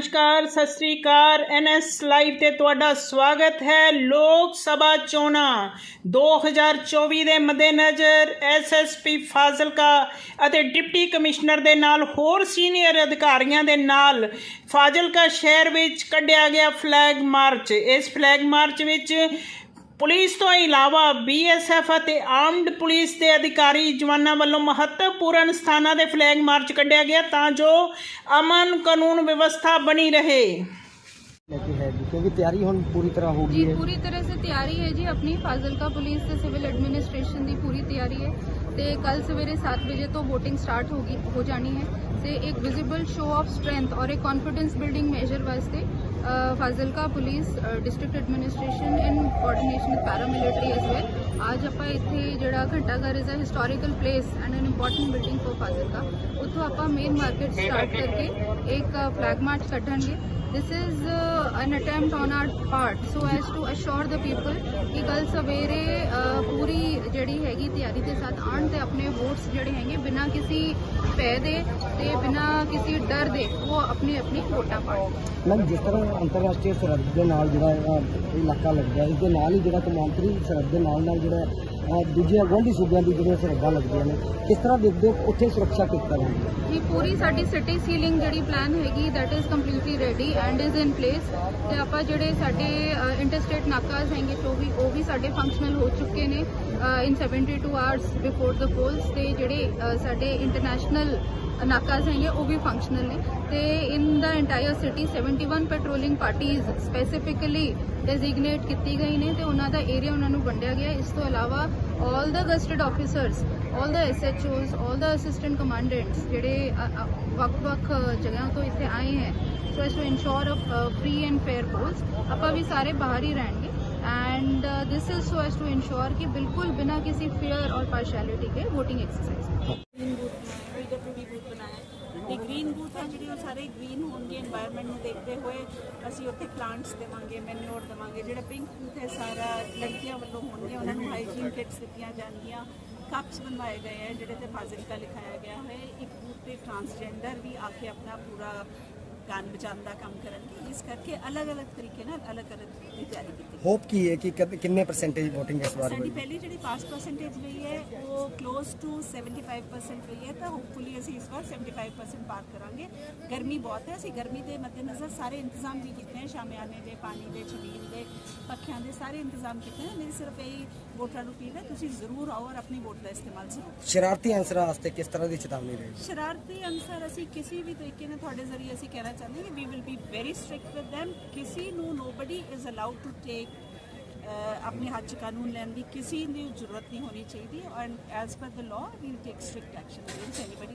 ਨਮਸਕਾਰ, ਸਤਿ ਸ੍ਰੀ ਅਕਾਲ। NS live ਤੇ ਤੁਹਾਡਾ ਸਵਾਗਤ ਹੈ ਲੋਕ ਸਭਾ ਚੋਣਾਂ। 2024 ਦੇ ਮੱਦੇਨਜ਼ਰ ਐਸਐਸਪੀ ਫਾਜ਼ਿਲਕਾ ਅਤੇ ਡਿਪਟੀ ਕਮਿਸ਼ਨਰ ਦੇ ਨਾਲ ਹੋਰ ਸੀਨੀਅਰ ਅਧਿਕਾਰੀਆਂ ਦੇ ਨਾਲ ਫਾਜ਼ਿਲਕਾ ਸ਼ਹਿਰ ਵਿੱਚ ਕੱਢਿਆ ਗਿਆ ਫਲੈਗ ਮਾਰਚ। ਇਸ ਫਲੈਗ ਮਾਰਚ ਵਿੱਚ ਪੁਲਿਸ ਤੋਂ ਇਲਾਵਾ ਬੀਐਸਐਫ ਅਤੇ ਆਰਮਡ ਪੁਲਿਸ ਦੇ ਅਧਿਕਾਰੀ ਜਵਾਨਾਂ ਵੱਲੋਂ ਮਹੱਤਵਪੂਰਨ ਸਥਾਨਾਂ ਦੇ ਫਲੈਗ ਮਾਰਚ ਕੱਢਿਆ ਗਿਆ ਤਾਂ ਜੋ ਅਮਨ ਕਾਨੂੰਨ ਵਿਵਸਥਾ ਬਣੀ ਰਹੇ लेके है जी क्योंकि तैयारी ਹੁਣ ਪੂਰੀ ਤਰ੍ਹਾਂ ਹੋ जी ਗਈ ਹੈ पूरी तरह से तैयारी है जी अपनी फाजिलका पुलिस ਤੇ ਸਿਵਲ ਐਡਮਿਨਿਸਟ੍ਰੇਸ਼ਨ ਦੀ ਪੂਰੀ ਤਿਆਰੀ ਹੈ ਤੇ ਕੱਲ ਸਵੇਰੇ 7 ਵਜੇ ਤੋਂ VOTING ਸਟਾਰਟ ਹੋਗੀ ਹੋ ਜਾਣੀ ਹੈ ਤੇ ਇੱਕ ਵਿਜ਼ੀਬਲ ਸ਼ੋ ਆਫ ਸਟਰੈਂਥ ਔਰ ਇੱਕ ਕੌਨਫੀਡੈਂਸ ਬਿਲਡਿੰਗ ਮੈਜਰ ਵਾਸਤੇ ਅ, Fazilka police district administration in coordination with paramilitary as well ਅੱਜ ਆਪਾਂ ਇੱਥੇ ਜਿਹੜਾ Ghantaghar is uh historical place and an important building for Fazilka ਉੱਥੋਂ ਆਪਾਂ ਮੇਨ ਮਾਰਕੀਟ ਸਟਾਰਟ ਕਰਕੇ ਇੱਕ ਫਲੈਗ ਮਾਰਚ ਕੱਢਾਂਗੇ this is uh, an attempt on our part so as to assure the people ਕਿ ਕੱਲ ਸਵੇਰੇ uh, ਪੂਰੀ ਜਿਹੜੀ ਹੈਗੀ ਤਿਆਰੀ ਦੇ ਸਾਥ ਆਣ ਤੇ ਆਪਣੇ ਵੋਟਸ ਜਿਹੜੇ ਹੈਗੇ ਬਿਨਾਂ ਕਿਸੇ ਭੈ ਦੇ ਤੇ ਬਿਨਾਂ ਕਿਸੇ ਡਰ ਦੇ ਉਹ ਆਪਣੀ ਆਪਣੀ ਵੋਟਾਂ ਪਾਣ ਮੈਂ ਜਿਸ ਤਰ੍ਹਾਂ ਅੰਤਰਰਾਸ਼ਟਰੀ ਸਰਹੱਦ ਦੇ ਨਾਲ ਜਿਹੜਾ ਇਹ ਇਲਾਕਾ ਲੱਗਦਾ ਹੈ ਇਸ ਦੇ ਨਾਲ ਹੀ ਜਿਹੜਾ ਕਮਾਂਤਰੀ ਸਰਹੱਦ ਦੇ ਨਾਲ ਨਾਲ ਜਿਹੜਾ ਦੂਜੀਆਂ ਗੁਆਂਢੀ ਸੂਬਿਆਂ ਦੀ ਜਿਹੜੀਆਂ ਸਰਹੱਦਾਂ ਲੱਗਦੀਆਂ ਨੇ ਕਿਸ ਤਰ੍ਹਾਂ ਦੇਖਦੇ ਹੋ ਉੱਥੇ ਸੁਰੱਖਿਆ ਕਿਸ ਤਰ੍ਹਾਂ ਹੈ? ਜੀ ਪੂਰੀ ਸਾਡੀ ਸਿਟੀ ਸੀਲਿੰਗ ਜਿਹੜੀ ਪਲਾਨ ਹੈਗੀ that is completely ready and is in place ਤੇ ਆਪਾਂ ਜਿਹੜੇ ਸਾਡੇ ਇੰਟਰਸਟੇਟ ਨਾਕਾਜ਼ ਹੈਗੇ ਜੋ ਵੀ ਉਹ ਵੀ ਸਾਡੇ ਫੰਕਸ਼ਨਲ ਹੋ ਚੁੱਕੇ ਨੇ। In 72 hours before the polls ਤੇ ਜਿਹੜੇ ਸਾਡੇ ਇੰਟਰਨੈਸ਼ਨਲ ਨਾਕਾਜ਼ ਹੈਗੇ ਉਹ ਵੀ ਫੰਕਸ਼ਨਲ ਨੇ। ਤੇ in the entire city 71 patrolling ਪਾਰਟੀਆਂ ਸਪੈਸੀਫਿਕਲੀ ਡੈਜ਼ਿਗਨੇਟ ਕੀਤੀ ਗਈ ਨੇ ਤੇ ਉਹਨਾਂ ਦਾ ਏਰੀਆ ਉਹਨਾਂ ਨੂੰ ਵੰਡਿਆ ਗਿਆ। ਇਸ ਤੋਂ ਇਲਾਵਾ all the gazetted officers all the SHOs all the assistant commandants ਜਿਹੜੇ ਵੱਖ-ਵੱਖ ਜਗ੍ਹਾ ਤੋਂ ਇੱਥੇ ਆਏ ਹੈ। So as to ensure uh free and fair polls ਆਪਾਂ ਵੀ ਸਾਰੇ ਬਾਹਰ ਹੀ ਰਹਿਣਗੇ। And this is so as to ensure कि बिल्कुल बिना किसी फेयर और पार्शलिटी के वोटिंग एक्सरसाइज ग्रीन ਬੂਥ ਬਣਾਇਆ ਤੇ ਗ੍ਰੀਨ ਬੂਥ ਹੈ ਜਿਹੜੇ ਉਹ ਸਾਰੇ ਗ੍ਰੀਨ ਹੋਣਗੇ এনवायरमेंट ਨੂੰ ਦੇਖਦੇ ਹੋਏ ਅਸੀਂ ਉੱਥੇ ਪਲਾਂਟਸ ਦੇਵਾਂਗੇ ਮੈਨਿਓਰ ਦੇਵਾਂਗੇ। ਜਿਹੜਾ ਪਿੰਕ ਬੂਥ ਹੈ, ਸਾਰਾ ਲੜਕੀਆਂ ਵੱਲੋਂ ਹੋਣਗੇ, ਉਹਨਾਂ ਨੂੰ ਹਾਈਜੀਨ ਕਿਟਸ ਦਿੱਤੀਆਂ ਜਾਣਗੀਆਂ। ਕੱਪਸ ਬਣਵਾਏ ਗਏ ਹੈ, ਜਿਹੜੇ ਤੇ ਫਾਜ਼ਿਲਕਾ ਲਿਖਾਇਆ ਗਿਆ ਹੈ। ਇੱਕ ਬੂਥ ਤੇ ਟਰਾਂਸਜੈਂਡਰ ਵੀ ਆ ਕੇ ਆਪਣਾ ਪੂਰਾ ਜਾਨ ਬਚਾਉਣ ਦਾ ਕੰਮ ਕਰਨਗੇ ਇਸ ਕਰਕੇ ਅਲੱਗ-ਅਲੱਗ ਤਰੀਕੇ ਨਾਲ ਅਲੱਗ-ਅਲੱਗ ਦੀ ਤਿਆਰੀ ਕੀਤੀ ਹੋਪ ਕੀ ਹੈ ਕਿ ਕਦ- ਕਿੰਨੇ ਪਰਸੈਂਟੇਜ VOTING ਇਸ ਵਾਰ ਸਾਡੀ ਹੋਈ ਪਹਿਲੀ ਜਿਹੜੀ ਪਾਸ ਪਰਸੈਂਟੇਜ ਰਹੀ ਹੈ ਉਹ ক্লোਜ਼ ਟੂ 75% ਰਹੀ ਹੈ ਤਾਂ ਹੋਪਫੁਲੀ ਅਸੀਂ ਇਸ ਵਾਰ 75% ਪਾਰ ਕਰਾਂਗੇ। ਗਰਮੀ ਬਹੁਤ ਹੈ ਅਸੀਂ ਗਰਮੀ ਦੇ ਮੱਦੇਨਜ਼ਰ ਸਾਰੇ ਇੰਤਜ਼ਾਮ ਵੀ ਕੀਤੇ ਹਨ ਸ਼ਾਮਿਆਨੇ ਦੇ ਪਾਣੀ ਦੇ ਛਬੀਲ ਦੇ ਪੱਖਿਆਂ ਦੇ ਸਾਰੇ ਇੰਤਜ਼ਾਮ ਕੀਤੇ ਹਨ ਮੇਰੀ ਸਿਰਫ ਇਹ ਵੋਟਰਾਂ ਨੂੰ ਅਪੀਲ ਹੈ ਤੁਸੀਂ ਜ਼ਰੂਰ ਆਓ ਔਰ ਆਪਣੀ ਵੋਟ ਦਾ ਇਸਤੇਮਾਲ ਜ਼ਰੂਰ ਕਰੋ। ਸ਼ਰਾਰਤੀ ਅੰਸਰਾਂ ਵਾਸਤੇ ਕਿਸ ਤਰ੍ਹਾਂ ਦੀ ਚੇਤਾਵਨੀ ਰਹੇਗੀ? ਸ਼ਰਾਰਤੀ ਅਨਸਰ ਅਸੀਂ ਕਿਸੇ ਵੀ ਤਰੀਕੇ ਨਾਲ ਤੁਹਾਡੇ ਜ਼ਰੀਏ ਅਸੀਂ ਕਹਿਣਾ ਚਾਹੁੰਦੇ ਕਿ we will be very strict with them. ਕਿਸੇ ਨੂੰ nobody is allowed to take ਆਪਣੇ ਹੱਥ 'ਚ ਕਾਨੂੰਨ ਲੈਣ ਦੀ ਕਿਸੇ ਦੀ ਜ਼ਰੂਰਤ ਨਹੀਂ ਹੋਣੀ ਚਾਹੀਦੀ and as per the law we will take strict action against anybody